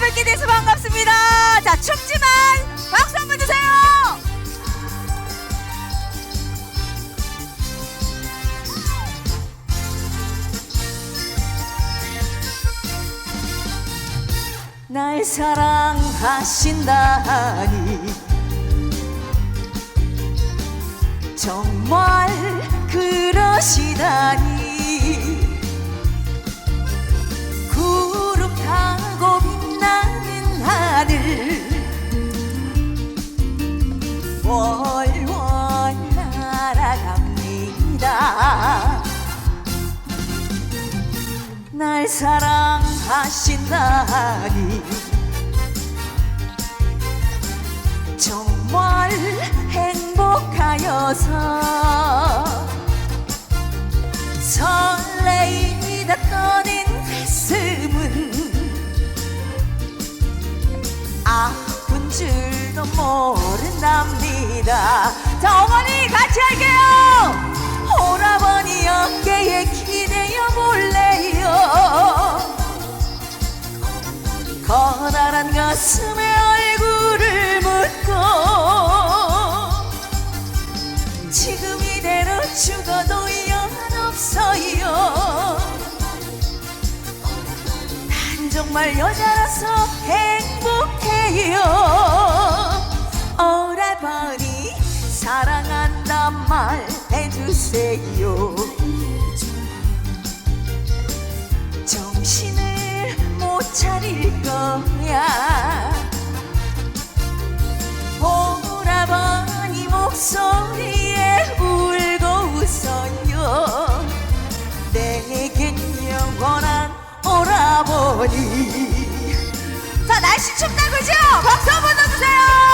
뵙게 돼서 반갑습니다. 자, 춥지만 박수 한번 주세요. 날 사랑하신다니 정말 그러시다니 날 사랑하신다니. 정말 행복하여서 설레이다 떠는 가슴은 아픈 줄도 모른답니다. 자 어머니 같이 할게요. 오라버니 어깨에 기대어 볼래 가슴에 얼굴을 묻고 지금 이대로 죽어도 연없어요. 난 정말 여자라서 행복해요. 오라버니 사랑한단 말 해주세요 소리에 울고 웃어요. 내겐 영원한 오라버니. 자 날씨 춥다 그죠? 박수 한번 넣어주세요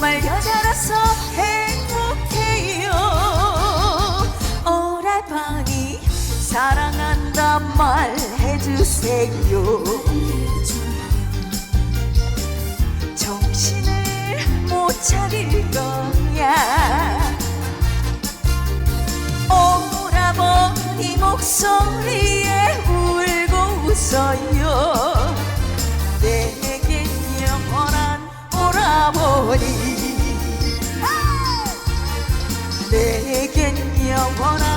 정말 여자라서 행복해요. 오라버니 사랑한단 말 해주세요. 정신을 못 차릴 거야. 오라버니 목소리에 울고 웃어요 오라버니 내겐 영원한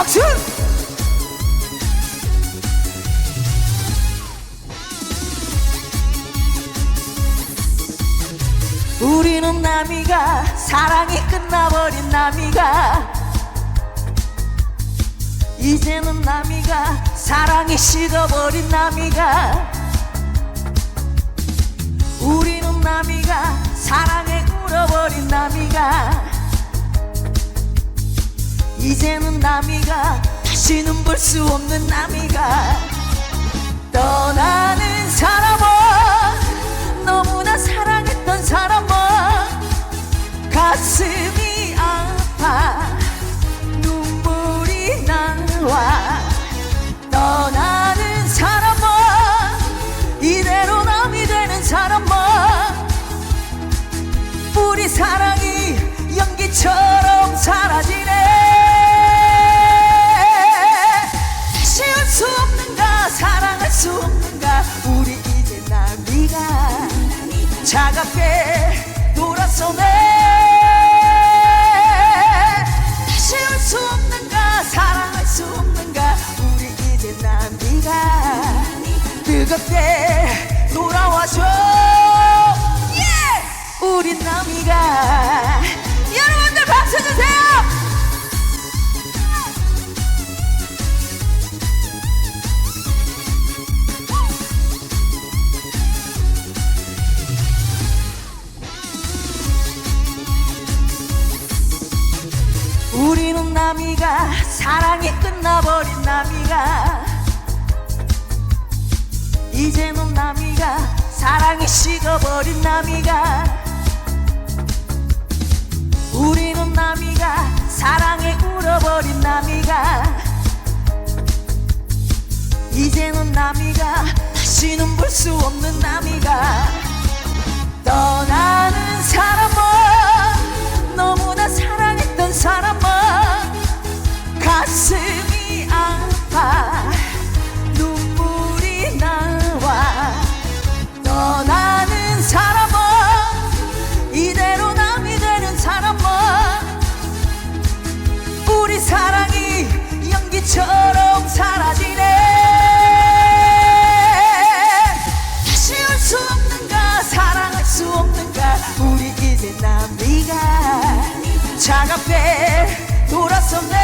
박수 우리는 남이가 사랑이 끝나버린 남이가 이제는 남이가 사랑이 식어버린 남이가 우리는 남이가 사랑에 울어버린 남이가 이제는 남이가 다시는 볼 수 없는 남이가 떠나 뜨겁게 돌아와줘 예! 우리 남이가 여러분들 박수 주세요 우리는 남이가 사랑이 끝나버린 남이가 이제는 남이가 사랑이 식어버린 남이가 우리는 남이가 사랑에 울어버린 남이가 이제는 남이가 다시는 볼 수 없는 연기처럼 사라지네. 다시 올 수 없는가 사랑할 수 없는가 우리 이제 남이가 차갑게 돌아섰네.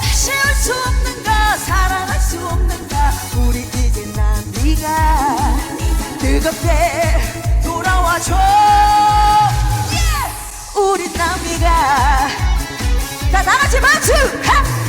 다시 올 수 없는가 사랑할 수 없는가 우리 이제 남이가 뜨겁게 돌아와줘. 예! 우리 남이가 Yes, I'm a Timbuktu.